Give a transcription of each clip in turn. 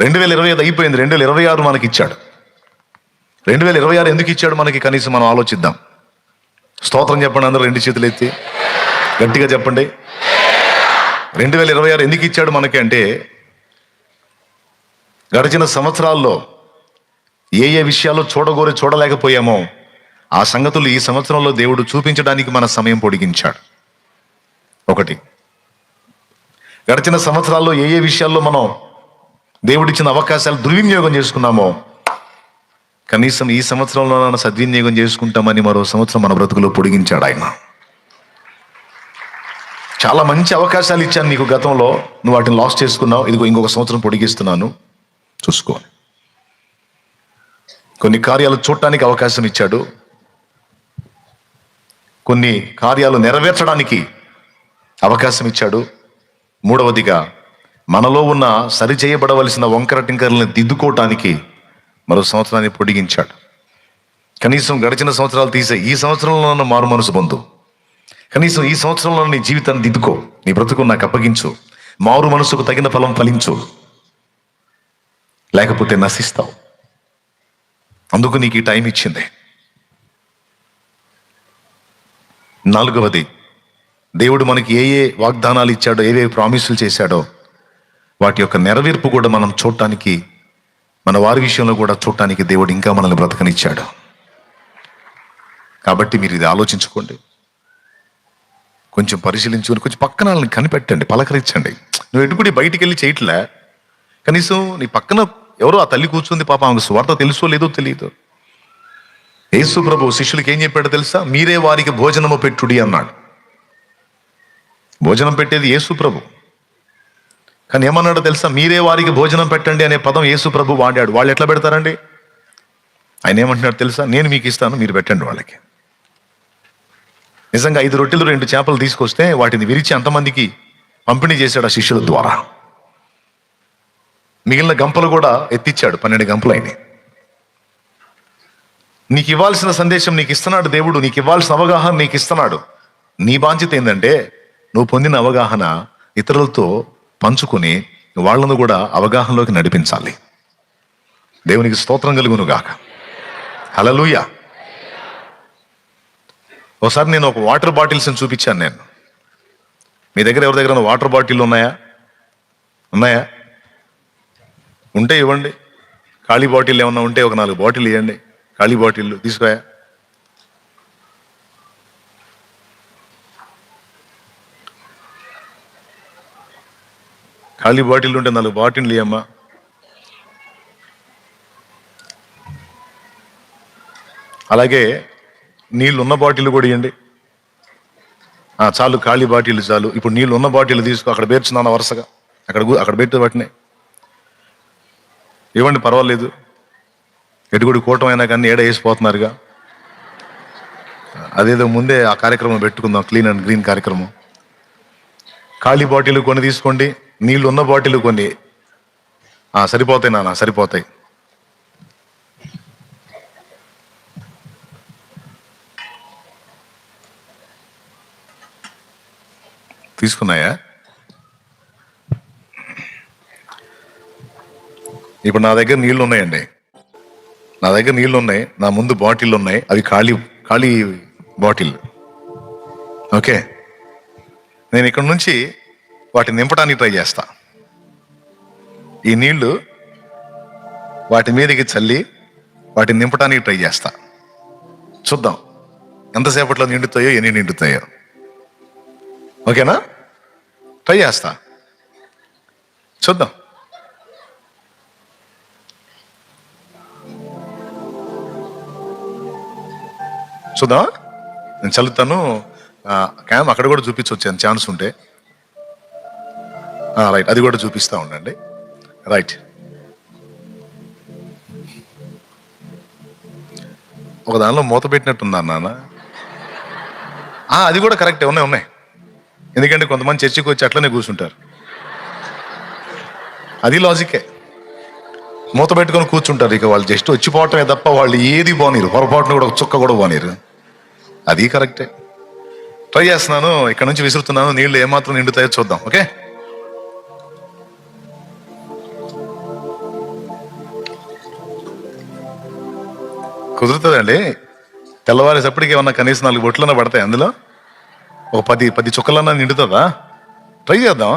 రెండు వేల ఇరవై ఐదు అయిపోయింది. రెండు వేల ఇరవై ఆరు మనకి ఇచ్చాడు. రెండు వేల ఇరవై ఆరు ఎందుకు ఇచ్చాడు మనకి? కనీసం మనం ఆలోచిద్దాం. స్తోత్రం చెప్పండి అందరూ రెండు చేతులు ఎత్తి. గట్టిగా చెప్పండి. రెండు వేల ఇరవై ఆరు ఎందుకు ఇచ్చాడు మనకి అంటే గడిచిన సంవత్సరాల్లో ఏ ఏ విషయాలు చూడగోరి చూడలేకపోయామో ఆ సంగతులు ఈ సంవత్సరంలో దేవుడు చూపించడానికి మన సమయం పొడిగించాడు. ఒకటి. గడిచిన సంవత్సరాల్లో ఏ ఏ విషయాల్లో మనం దేవుడిచ్చిన అవకాశాలు దుర్వినియోగం చేసుకున్నామో కనీసం ఈ సంవత్సరంలో సద్వినియోగం చేసుకుంటామని మరో సంవత్సరం మన బ్రతుకులో పొడిగించాడు ఆయన. చాలా మంచి అవకాశాలు ఇచ్చాను నీకు గతంలో. నువ్వు వాటిని లాస్ చేసుకున్నావు. ఇదిగో ఇంకొక సంవత్సరం పొడిగిస్తున్నాను. చూసుకో. కొన్ని కార్యాలు చూడటానికి అవకాశం ఇచ్చాడు. కొన్ని కార్యాలు నెరవేర్చడానికి అవకాశం ఇచ్చాడు. మూడవదిగా మనలో ఉన్న సరిచేయబడవలసిన వంకర టింకర్లను దిద్దుకోవటానికి మరో సంవత్సరాన్ని పొడిగించాడు. కనీసం గడిచిన సంవత్సరాలు తీసే ఈ సంవత్సరంలోనూ మారు మనసు పొందు. కనీసం ఈ సంవత్సరంలో నీ జీవితాన్ని దిద్దుకో. నీ బ్రతుకు నాకు అప్పగించు. మారు మనసుకు తగిన ఫలం ఫలించు. లేకపోతే నశిస్తావు. అందుకు నీకు ఈ టైం ఇచ్చింది. నాలుగవది దేవుడు మనకి ఏ ఏ వాగ్దానాలు ఇచ్చాడో ఏవే ప్రామిసులు చేశాడో వాటి యొక్క నెరవేర్పు కూడా మనం చూడటానికి మన వారి విషయంలో కూడా చూడటానికి దేవుడు ఇంకా మనల్ని బ్రతకనిచ్చాడు. కాబట్టి మీరు ఇది ఆలోచించుకోండి. కొంచెం పరిశీలించుకొని కొంచెం పక్కన వాళ్ళని కనిపెట్టండి పలకరించండి. నువ్వు ఎటుకుడి బయటికి వెళ్ళి చేయట్లే? కనీసం నీ పక్కన ఎవరో ఆ తల్లి కూర్చుంది పాప ఆమెకు స్వార్థ తెలుసో లేదో తెలియదు. యేసు ప్రభు శిష్యులకి ఏం చెప్పాడో తెలుసా? మీరే వారికి భోజనము పెట్టుడి అన్నాడు. భోజనం పెట్టేది యేసు ప్రభు. కానీ ఏమన్నాడో తెలుసా? మీరే వారికి భోజనం పెట్టండి అనే పదం యేసు ప్రభు వాడాడు. వాళ్ళు ఎట్లా పెడతారండి? ఆయన ఏమంటున్నాడు తెలుసా? నేను మీకు ఇస్తాను మీరు పెట్టండి వాళ్ళకి. నిజంగా ఐదు రొట్టెలు రెండు చేపలు తీసుకొస్తే వాటిని విరిచి అంతమందికి పంపిణీ చేశాడు ఆ శిష్యుల ద్వారా. మిగిలిన గంపలు కూడా ఎత్తిచ్చాడు పన్నెండు గంపలు అయినాయి నీకు ఇవ్వాల్సిన సందేశం నీకు ఇస్తున్నాడు దేవుడు నీకు ఇవ్వాల్సిన అవగాహన నీకు ఇస్తున్నాడు. నీ బాధ్యత ఏంటంటే నువ్వు పొందిన అవగాహన ఇతరులతో పంచుకొని వాళ్ళను కూడా అవగాహనలోకి నడిపించాలి. దేవునికి స్తోత్రం కలుగునుగాక. హలలుయ ఒకసారి నేను ఒక వాటర్ బాటిల్స్ని చూపించాను నేను. మీ దగ్గర ఎవరి దగ్గర వాటర్ బాటిల్ ఉన్నాయా? ఉన్నాయా? ఉంటే ఇవ్వండి. ఖాళీ బాటిల్ ఏమన్నా ఉంటే ఒక నాలుగు బాటిల్ ఇవ్వండి. ఖాళీ బాటిల్ తీసుకోయా? ఖాళీ బాటిల్ ఉంటే నాలుగు బాటిల్ ఇవ్వమ్మా అలాగే నీళ్ళు ఉన్న బాటిల్ కూడా ఇవ్వండి చాలు ఖాళీ బాటిల్ చాలు. ఇప్పుడు నీళ్ళు ఉన్న బాటిల్ తీసుకో అక్కడ పేర్చున్నాను వరుసగా. అక్కడ అక్కడ పెట్టి వాటిని. ఇవ్వండి పర్వాలేదు. ఎటుగుడి కూటం అయినా కానీ ఏడ వేసిపోతున్నారుగా. అదేదో ముందే ఆ కార్యక్రమం పెట్టుకుందాం క్లీన్ అండ్ గ్రీన్ కార్యక్రమం. ఖాళీ బాటిల్ కొని తీసుకోండి. నీళ్ళు ఉన్న బాటిల్ కొన్ని సరిపోతాయి నాన్న సరిపోతాయి. తీసుకున్నాయా? ఇప్పుడు నా దగ్గర నీళ్ళు ఉన్నాయండి నా దగ్గర నీళ్ళు ఉన్నాయి నా ముందు బాటిల్ ఉన్నాయి అవి ఖాళీ ఖాళీ బాటిల్. ఓకే. నేను ఇక్కడ నుంచి వాటిని నింపడానికి ట్రై చేస్తా. ఈ నీళ్ళు వాటి మీదకి చల్లి వాటిని నింపడానికి ట్రై చేస్తా. చూద్దాం. ఎంతసేపట్లో నిండుతాయో ఎన్ని నిండుతాయో. ఓకేనా? ట్రై చేస్తా. చూద్దాం. చూద్దాం నేను చల్లుతాను. క్యామ్ అక్కడ కూడా చూపించవచ్చు ఛాన్స్ ఉంటే. రైట్ అది కూడా చూపిస్తా ఉండండి. రైట్ ఒక దానిలో మూత పెట్టినట్టుందా నాన్న? అది కూడా కరెక్టే ఉన్నాయి ఉన్నాయి. ఎందుకంటే కొంతమంది చర్చికి వచ్చి అట్లనే కూర్చుంటారు. అది లాజికే మూత పెట్టుకొని కూర్చుంటారు ఇక వాళ్ళు. జస్ట్ వచ్చిపోవటమే తప్ప వాళ్ళు ఏది పోనీరు. పొరపాటున కూడా చుక్క కూడా పోనీరు. అది కరెక్టే ట్రై చేస్తున్నాను. ఇక్కడ నుంచి విసురుతున్నాను. నీళ్ళు ఏమాత్రం నిండుతాయో చూద్దాం. ఓకే కుదురుతుందండి. తెల్లవారేసప్పటికి ఏమన్నా కనీసం నాలుగు బొట్లన్నా పడతాయి అందులో? ఒక పది పది చుక్కలన్నా నిండుతుందా? ట్రై చేద్దాం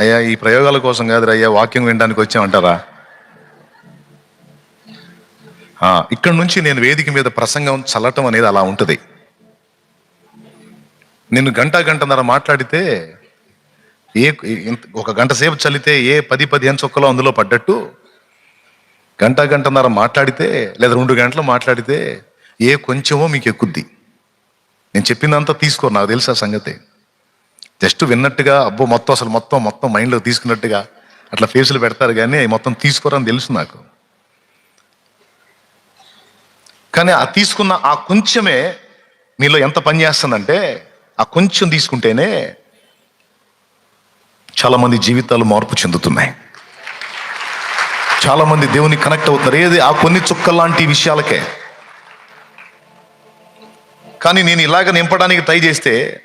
అయ్యా ఈ ప్రయోగాల కోసం కాదు అయ్యా వాక్యం వినడానికి వచ్చామంటారా? ఇక్కడ నుంచి నేను వేదిక మీద ప్రసంగం చల్లటం అనేది అలా ఉంటుంది. నిన్ను గంట గంటన్నర మాట్లాడితే ఏ ఒక గంట సేపు చల్లితే ఏ పది పదిహేను చుక్కలో అందులో పడ్డట్టు గంట గంటన్నర మాట్లాడితే లేదా రెండు గంటలు మాట్లాడితే ఏ కొంచెమో మీకు ఎక్కుద్ది. నేను చెప్పిందంతా తీసుకో నాకు తెలుసు ఆ సంగతి. జస్ట్ విన్నట్టుగా అబ్బో మొత్తం అసలు మొత్తం మొత్తం మైండ్లో తీసుకున్నట్టుగా అట్లా ఫేసులు పెడతారు కానీ అవి మొత్తం తీసుకోరని తెలుసు నాకు. కానీ ఆ తీసుకున్న ఆ కొంచెమే మీలో ఎంత పని చేస్తుందంటే ఆ కొంచెం తీసుకుంటేనే చాలామంది జీవితాలు మార్పు చెందుతున్నాయి. చాలా మంది దేవుని కనెక్ట్ అవుతారు ఏది? ఆ కొన్ని చుక్కల్లాంటి విషయాలకే. కానీ నేను ఇలాగ నింపడానికి ట్రై చేస్తే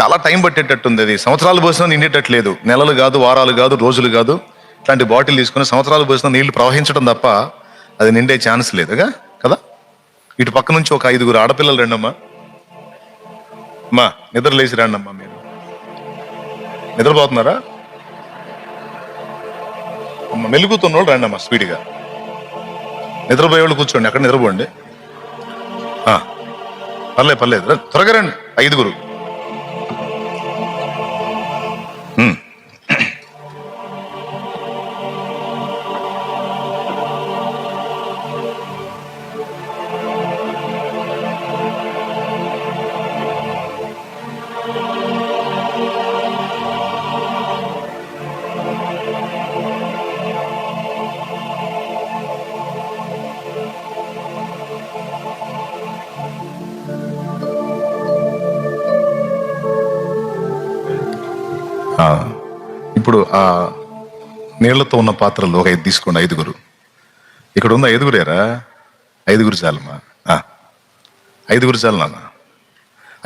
చాలా టైం పట్టేటట్టుంది అది. సంవత్సరాలు పోసినా నిండేటట్లేదు. నెలలు కాదు వారాలు కాదు రోజులు కాదు. ఇట్లాంటి బాటిల్ తీసుకుని సంవత్సరాలు పోసినా నీళ్ళు ప్రవహించడం తప్ప అది నిండే ఛాన్స్ లేదుగా? కదా? ఇటు పక్క నుంచి ఒక ఐదుగురు ఆడపిల్లలు రండమ్మా. అమ్మా నిద్ర లేచి రండమ్మా మీరు. నిద్రపోతున్నారా? అమ్మ మెలుగుతున్నోళ్ళు రండి అమ్మా స్పీడ్గా. నిద్రపోయేవాళ్ళు కూర్చోండి అక్కడ నిద్రపోండి. ఆ, పర్లేదు. పర్లేదు త్వరగా రండి ఐదుగురు. ఇప్పుడు ఆ నీళ్ళతో ఉన్న పాత్రలు ఒక ఐదు తీసుకోండి ఐదుగురు. ఇక్కడ ఉన్న ఐదుగురేరా ఐదుగురు చాలమ్మా. ఐదుగురు చాలు నాన్న.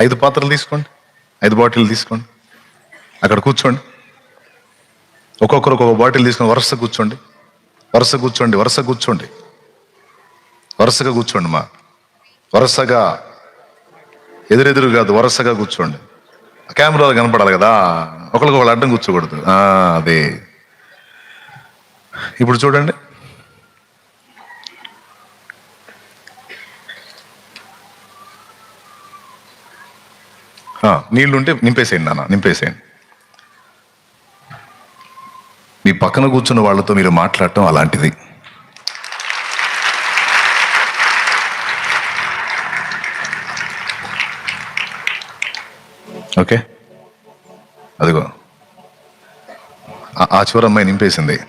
ఐదు పాత్రలు తీసుకోండి ఐదు బాటిల్ తీసుకోండి. అక్కడ కూర్చోండి. ఒక్కొక్కరు ఒక్కొక్క బాటిల్ తీసుకొని వరుస కూర్చోండి. వరుస కూర్చోండి వరుస కూర్చోండి. వరుసగా కూర్చోండి మా. వరుసగా. ఎదురెదురు కాదు వరుసగా కూర్చోండి. కెమెరాలో కనపడాలి కదా. ఒకరికి ఒకళ్ళు అడ్డం కూర్చోకూడదు. అదే. ఇప్పుడు చూడండి. నీళ్ళు ఉంటే నింపేసేయండి నాన్న నింపేసేయండి. మీ పక్కన కూర్చున్న వాళ్ళతో మీరు మాట్లాడటం అలాంటిది. ఓకే? అదిగో. ఆ- చివరి అమ్మాయి నింపేసింది.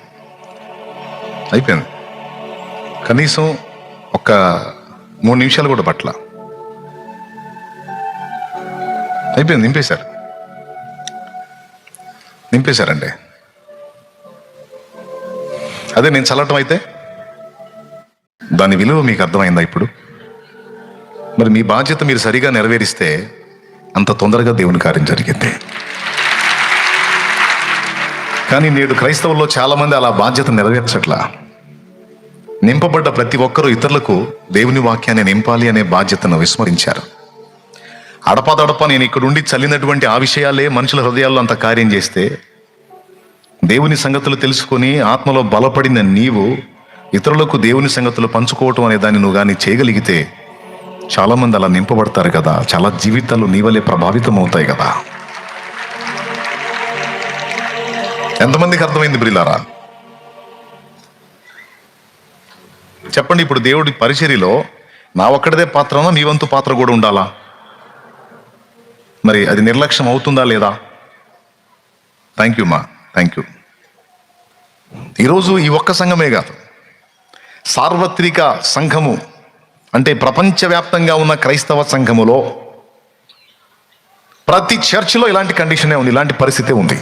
అయిపోయింది. కనీసం ఒక మూడు నిమిషాలు కూడా పట్ల. అయిపోయింది నింపేశారు. నింపేశారండి. అదే నేను చల్లటం అయితే? దాని విలువ మీకు అర్థమైందా ఇప్పుడు? మరి మీ బాధ్యత మీరు సరిగా నెరవేరిస్తే అంత తొందరగా దేవుని కార్యం జరిగింది. కానీ నేడు క్రైస్తవుల్లో చాలామంది అలా బాధ్యత నెరవేర్చట్లా. నింపబడ్డ ప్రతి ఒక్కరూ ఇతరులకు దేవుని వాక్యాన్ని నింపాలి అనే బాధ్యతను విస్మరించారు. అడపాదడప నేను ఇక్కడుండి చల్లినటువంటి ఆ విషయాలే మనుషుల హృదయాల్లో అంత కార్యం చేస్తే దేవుని సంగతులు తెలుసుకొని ఆత్మలో బలపడిన నీవు ఇతరులకు దేవుని సంగతులు పంచుకోవటం అనే దాన్ని నువ్వు కానీ చేయగలిగితే చాలామంది అలా నింపబడతారు కదా. చాలా జీవితాలు నీ వల్లే ప్రభావితం అవుతాయి కదా. ఎంతమందికి అర్థమైంది బ్రిలారా చెప్పండి ఇప్పుడు దేవుడి పరిచర్యలో నా ఒక్కడిదే పాత్రనో? నీ వంతు పాత్ర కూడా ఉండాలా? మరి అది నిర్లక్ష్యం అవుతుందా లేదా? థ్యాంక్ యూ మా థ్యాంక్ యూ ఈరోజు ఈ ఒక్క సంఘమే కాదు. సార్వత్రిక సంఘము అంటే ప్రపంచవ్యాప్తంగా ఉన్న క్రైస్తవ సంఘములో ప్రతి చర్చిలో ఇలాంటి కండిషనే ఉంది ఇలాంటి పరిస్థితే ఉంది.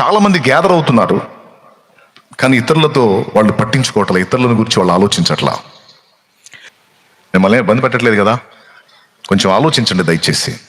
చాలా మంది గ్యాదర్ అవుతున్నారు. కానీ ఇతరులతో వాళ్ళు పట్టించుకోవట్లే ఇతరులను గురించి వాళ్ళు ఆలోచించట్లా. మిమ్మల్ని ఇబ్బంది పెట్టట్లేదు కదా? కొంచెం ఆలోచించండి దయచేసి.